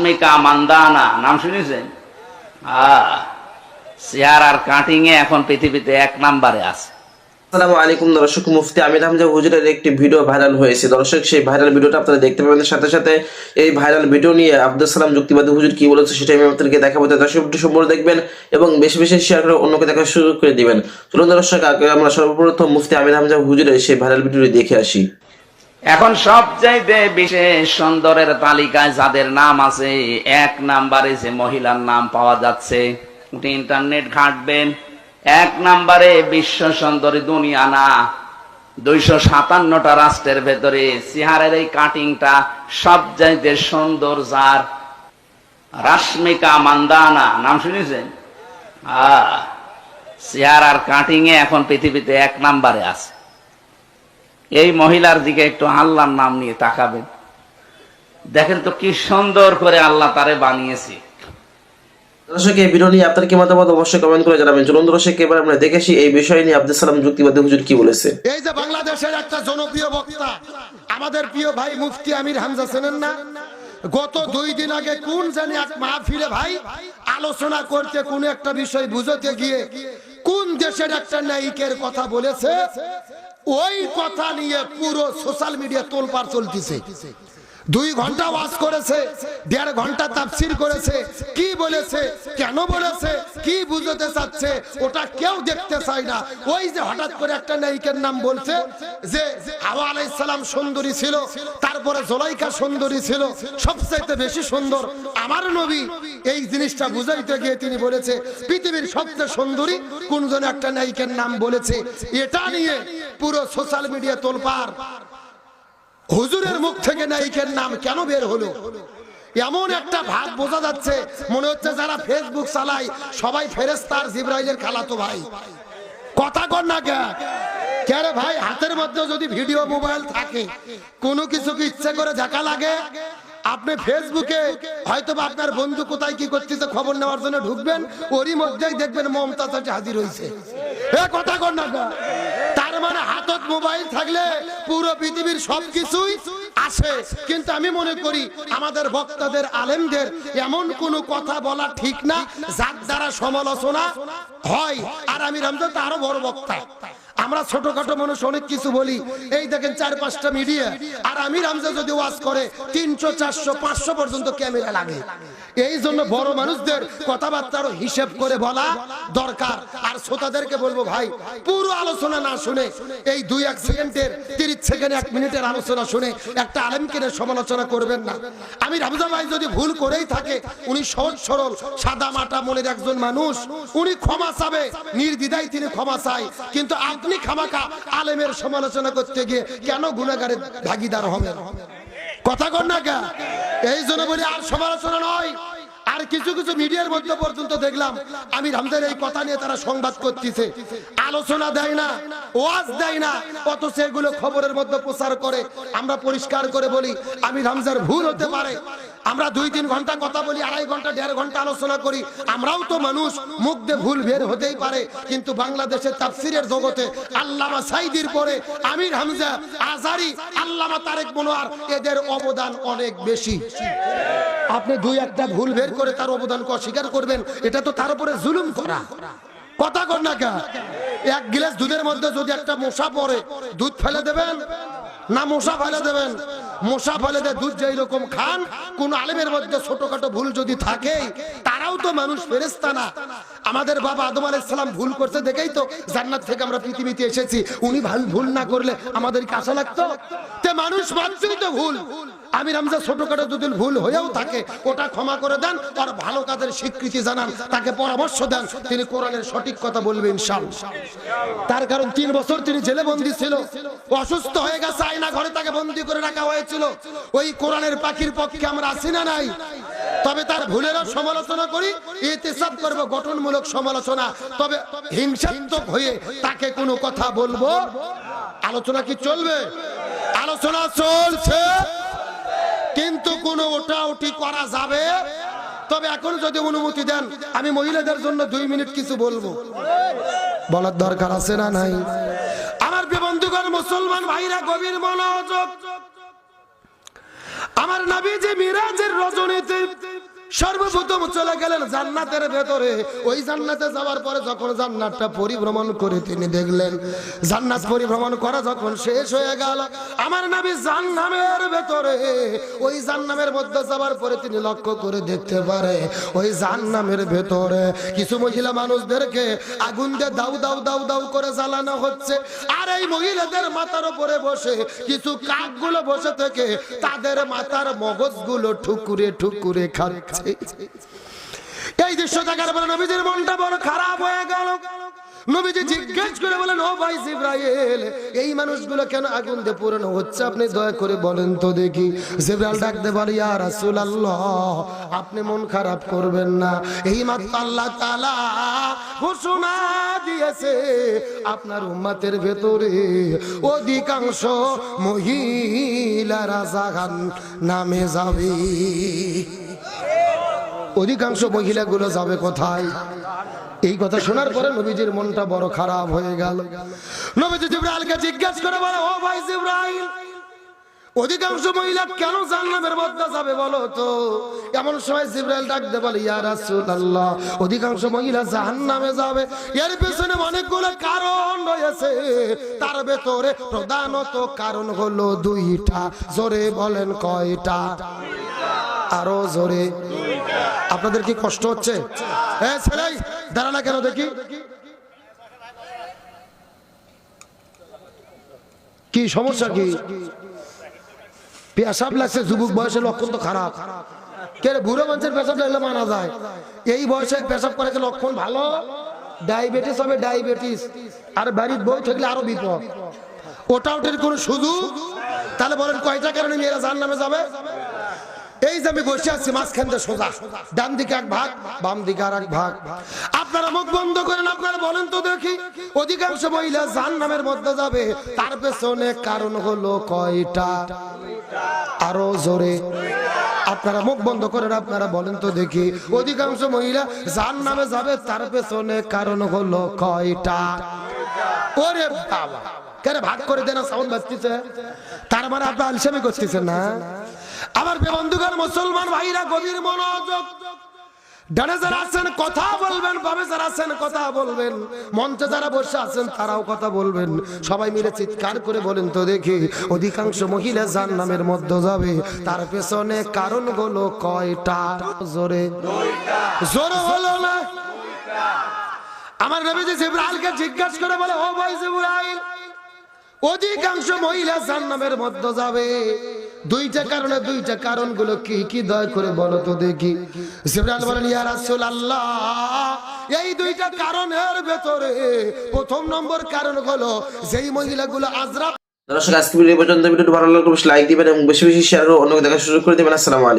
রাশমিকা মান্দানা নাম শুনেছেন? চেয়ার আর কাটিং এ এখন পৃথিবীতে এক নাম্বারে আছে। আলাইকুম দর্শক মুফতি আমির একটি ভিডিও ভাইরাল হয়েছে। দর্শক, সেই ভাইরাল ভিডিওটা দেখতে পাবেন। সাথে সাথে এই ভাইরাল ভিডিও নিয়ে যুক্তিবাদী হুজুর কি বলেছে আমি দেখাবো। দেখবেন এবং বেশি বেশি অন্যকে করে দিবেন। দর্শক, আগে আমরা সর্বপ্রথম মুফতি আমির হামজা হুজুরের সেই ভাইরাল ভিডিওটি দেখে আসি। এখন সবচাইতে বিশেষ সুন্দরের তালিকায় যাদের নাম আছে, এক নাম্বারে যে মহিলার নাম পাওয়া যাচ্ছে ইন্টারনেট ঘাঁটবেন। এক নাম্বারে বিশ্ব সুন্দরী দুনিয়া না, দুইশো সাতান্নটা রাষ্ট্রের ভেতরে সিহারের এই কাটিংটা সবচাইতে সুন্দর যার। রাশ্মিকা মান্দানা, নাম শুনেছেন? চেয়ার আর কাটিং এ এখন পৃথিবীতে এক নাম্বারে আছে। এই মহিলার দিকে একটু আল্লাহর নাম নিয়ে তাকাবেন। দেখেন তো কি সুন্দর করে আল্লাহ তারে বানিয়েছে। দর্শক এই ভিডিও নিয়ে আপনার কি মতামত অবশ্যই কমেন্ট করে জানাবেন। চলুন দর্শক এবার আমরা দেখেছি এই বিষয় নিয়ে আব্দুল সালাম যুক্তিবাদী হুজুর কি বলেছে। এই যে বাংলাদেশের একটা জনপ্রিয় বক্তা আমাদের প্রিয় ভাই মুফতি আমির হামজা চেনেন না? গত দুই দিন আগে কোন জানি এক মাহফিলে ভাই আলোচনা করতে কোন একটা বিষয় বুঝতে গিয়ে কোন দেশের একটা নায়িকের কথা বলেছে? ওই কথা নিয়ে পুরো সোশ্যাল মিডিয়া তোলপাড় চলতেছে। দুই ঘণ্টা ওয়াজ করেছে, দেড় ঘণ্টা তাফসির করেছে। কি বলেছে, কেন বলেছে, কি বুঝতে চাচ্ছে, ওটা কেউ দেখতে চায় না। ওই যে হঠাৎ করে একটা নায়িকের নাম বলছে যে হাওয়া আলাইহিস সালাম সুন্দরী ছিল, তারপরে জোলাইকা সুন্দরী ছিল, সবচাইতে বেশি সুন্দর। আমার নবী এই জিনিসটা বুঝাইতে গিয়ে তিনি বলেছে, পৃথিবীর সবচেয়ে সুন্দরী কোন জন একটা নায়িকের নাম বলেছে, এটা নিয়ে পুরো সোশ্যাল মিডিয়া তোলপাড়। হুজুরের মুখ থেকে নায়িকের নাম কেন বের হলো? এমন একটা ভাব বোঝা যাচ্ছে, মনে হচ্ছে যারা ফেসবুক চালায়, সবাই ফেরেস্তার জিব্রাইলের খালাতো ভাই। কথা কর না কে? কে রে ভাই, হাতের মধ্যে যদি ভিডিও মোবাইল থাকে, কোনো কিছু কি ইচ্ছে করে দেখা লাগে? আপনি ফেসবুকে হয়তো বা আপনার বন্ধু কোথায় কি করতেছে খবর নেওয়ার জন্য ঢুকবেন, ওরই মধ্যেই দেখবেন মমতাজ হাজির হয়েছে এ, কথা কর না মানে হাতত মোবাইল থাকলে পুরো পৃথিবীর সবকিছুই আসে। কিন্তু আমি মনে করি আমাদের বক্তাদের, আলেমদের এমন কথা বলা ঠিক না, যার দ্বারা সমালোচনা হয়। আর আমি বড় বক্তা। আমরা ছোটখাটো মানুষ, অনেক কিছু বলি। এই দেখেন চার পাঁচটা মিডিয়া। আর আমি রামজা যদি ওয়াজ করে, তিনশো, চারশো, পাঁচশো পর্যন্ত ক্যামেরা লাগে। এই জন্য বড় মানুষদের কথাবার্তার হিসেব করে বলা দরকার। শ্রোতাদেরকে বলব ভাই, পুরো আলোচনা না শুনে এই দুই এক সেকেন্ডের, তিরিশ সেকেন্ড, এক মিনিটের আলোচনা শুনে একটা আলেমকে সমালোচনা করবেন না। আমি রামজা ভাই যদি ভুল করেই থাকে, উনি সহজ সরল, সাদা মাটা মনের একজন মানুষ, উনি ক্ষমা চাবে, নির্দ্বিধায় তিনি ক্ষমা চাই কিন্তু আপনি খামাকা আলেমের সমালোচনা করতে গিয়ে কেন গুণাগারের ভাগিদার হবেন? কথা কর না কে এই জন্য বলি আর সমালোচনা নয়। আর কিছু কিছু মিডিয়ার মধ্যে পর্যন্ত দেখলাম আমি রামদের এই কথা নিয়ে তারা সংবাদ করতেছে। আলোচনা দেয় না, ওয়াজ দেয় না, অথচ এগুলো খবরের মধ্যে প্রচার করে। আমরা পরিষ্কার করে বলি আমি রামজার ভুল হতে পারে। আমরা দুই তিন ঘণ্টা কথা বলি, আড়াই ঘণ্টা, দেড় ঘণ্টা আলোচনা করি। আমরাও তো মানুষ, মুখ দিয়ে ভুল বের হতেই পারে। কিন্তু বাংলাদেশের তাফসিরের জগতে আল্লামা সাইদির পরে আমির হামজা আজারি, আল্লামা তারেক মনোয়ার, এদের অবদান অনেক বেশি। আপনি দুই একটা ভুল বের করে তার অবদানকে অস্বীকার করবেন, এটা তো তার উপরে জুলুম করা। কথা কর না কেন? এক গিলাস দুধের মধ্যে যদি একটা মশা পরে দুধ ফেলে দেবেন? না, মশা ফেলে দেবেন। মশা ফেলে দেয়, দুধ যেই রকম খান, কোন আলেমের মধ্যে ছোটখাটো ভুল যদি থাকে তারাও তো মানুষ ফেরেস্তা না আমাদের বাবা আদম আলাইসালাম ভুল করছে দেখেই তো জান্নাত থেকে আমরা পৃথিবীতে এসেছি। উনি ভালো ভুল না করলে আমাদের কাছে লাগতো? তে মানুষ মানছেই তো ভুল। আমি রামজা ছোটখাটো দুদিন ভুল হয়েও থাকে, ওটা ক্ষমা করে দেন আর ভালো কাজের স্বীকৃতি জানান, তাকে পরামর্শ দেন, তিনি কোরআনের সঠিক কথা বলবেন ইনশাআল্লাহ। তার কারণ তিন বছর তিনি জেলে বন্দী ছিল। অসুস্থ হয়ে গেছে, আয়না ঘরে তাকে বন্দী করে রাখা হয়েছিল। ওই কোরআনের পাখির পক্ষে আমরা আসি না নাই? তবে তার ভুলেরও সমালোচনা করি, ইতিসাব করব, গঠনমূলক সমালোচনা। তবে হিংসাত্মক হয়ে তাকে কোনো কথা বলব? আলোচনা কি চলবে? আলোচনা চলছে। কিন্তু কোনো ওটা ওটি করা যাবে? তবে এখন যদি অনুমতি দেন, আমি মহিলাদের জন্য দুই মিনিট কিছু বলব। বলার দরকার আছে না নাই? মুসলমান ভাইরা গভীর মনোযোগ। আমার নাবি যে মিরাজের রজনীতে সর্বপ্রথম চলে গেলেন জান্নাতের ভেতরে। ওই জান্নাতে যাওয়ার পরে যখন জান্নাতটা পরিভ্রমণ করে তিনি দেখলেন, জান্নাত পরিভ্রমণ করা যখন শেষ হয়ে গেল, আমার নবী জান্নামের ভেতরে, ওই জান্নামের মধ্যে যাওয়ার পরে তিনি লক্ষ্য করে দেখতে পারে, ওই জান্নামের ভেতরে কিছু মহিলা মানুষদেরকে আগুন দিয়ে দাউ দাউ দাউ দাউ করে জ্বালানো হচ্ছে। আর এই মহিলাদের মাথার উপরে বসে কিছু কাকগুলো বসে থেকে তাদের মাথার মগজগুলো ঠুকুরে ঠুকুরে খাচ্ছে। এই দৃশ্য দেখার পরে নবীজির মনটা বড় খারাপ হয়ে গেল। নবীজি জিজ্ঞেস করে বলেন, ও ভাই জিব্রাইল, এই মানুষগুলো কেন আগুন দিয়ে পুরানো হচ্ছে? আপনি দয়া করে বলেন তো দেখি। জিব্রাইল ডাকতে বলে ইয়া রাসূলুল্লাহ, আপনি মন খারাপ করবেন না। এই মাত্র আল্লাহ তাআলা ঘোষণা দিয়েছে, আপনার উম্মতের ভেতরে অধিকাংশ মহিলারা জাহান নামে যাবে। অধিকাংশ মহিলাগুলো যাবে কোথায়? এই কথা শোনার পরে নবীজির মনটা বড় খারাপ হয়ে গেল। নবীজি জিব্রাইলকে জিজ্ঞেস করে বলে, ও ভাই জিব্রাইল, অধিকাংশ মহিলা কেন জান্নাতের মধ্যে যাবে বলো তো? এমন সময় জিব্রাইল ডাকতে বলে, ইয়া রাসূলুল্লাহ, অধিকাংশ মহিলা জাহান্নামে যাবে। এর পেছনে অনেকগুলো কারণ রয়েছে। তার ভেতরে প্রধানত কারণ হলো দুইটা। জোরে বলেন কয়টা? আরও জোরে। আপনাদের কি কষ্ট হচ্ছে? দাঁড়া না কেন দেখি। কি সমস্যা কি? পেশাব লাগছে, যুবক বয়সের লক্ষণ তো খারাপ। কে বুড়ো মানুষের পেশাব লাগলে মানা যায়। এই বয়সে পেশাব করে লক্ষণ ভালো? ডায়াবেটিস হবে ডায়াবেটিস। আর বাড়ির বউ থাকলে আরও বিপদ। ওটা ওটার কোনো সুযোগ? তাহলে বলেন কয়টা কারণে মেয়েরা জান নামে যাবে? এই যে আমি বসে আছি, মাঝখান দিয়ে সোজা। ডান দিকে এক ভাগ, বাম দিকে আর এক ভাগ। আপনারা মুখ বন্ধ করেন আপনারা বলেন তো দেখি। অধিকাংশ মহিলা জান নামের মধ্যে যাবে। তার পেছনে কারণ হলো কয়টা? আরও জোরে। আপনারা মুখ বন্ধ করেন, আপনারা বলেন তো দেখি। অধিকাংশ মহিলা জান নামে যাবে, তার পেছনে কারণ হলো কয়টা? ওরে বাবা। কেন ভাগ করে দেন সাউন্ড বাজতেছে? তার মানে আপনি আলসামি করতেছেন না? আমার বন্ধুগণ মুসলমান ভাইরা, গভীর মনোযোগ। অধিকাংশ মহিলা নামের তার পেছনে কয়টা? জোরে। হলো না। আমার নবীজি জিজ্ঞাসা করে বলে ভাই অধিকাংশ মহিলা জান্নামের মধ্যে যাবে। দুইটা কারণে দুইটা কারণগুলো কি কি দয় করে বলো তো দেখি। জিব্রাইল বলেন, ইয়া রাসূলুল্লাহ, এই দুইটা কারণের ভেতরে প্রথম নম্বর কারণ হলো যেই মহিলাগুলো আজরা দর্শক আজকে ভিডিও পর্যন্ত। ভিডিওটি ভালো লাগলে লাইক দিবেন এবং বেশি বেশি শেয়ার করে অন্যকে দেখার সুযোগ করে দিবেন। আসসালামু আলাইকুম।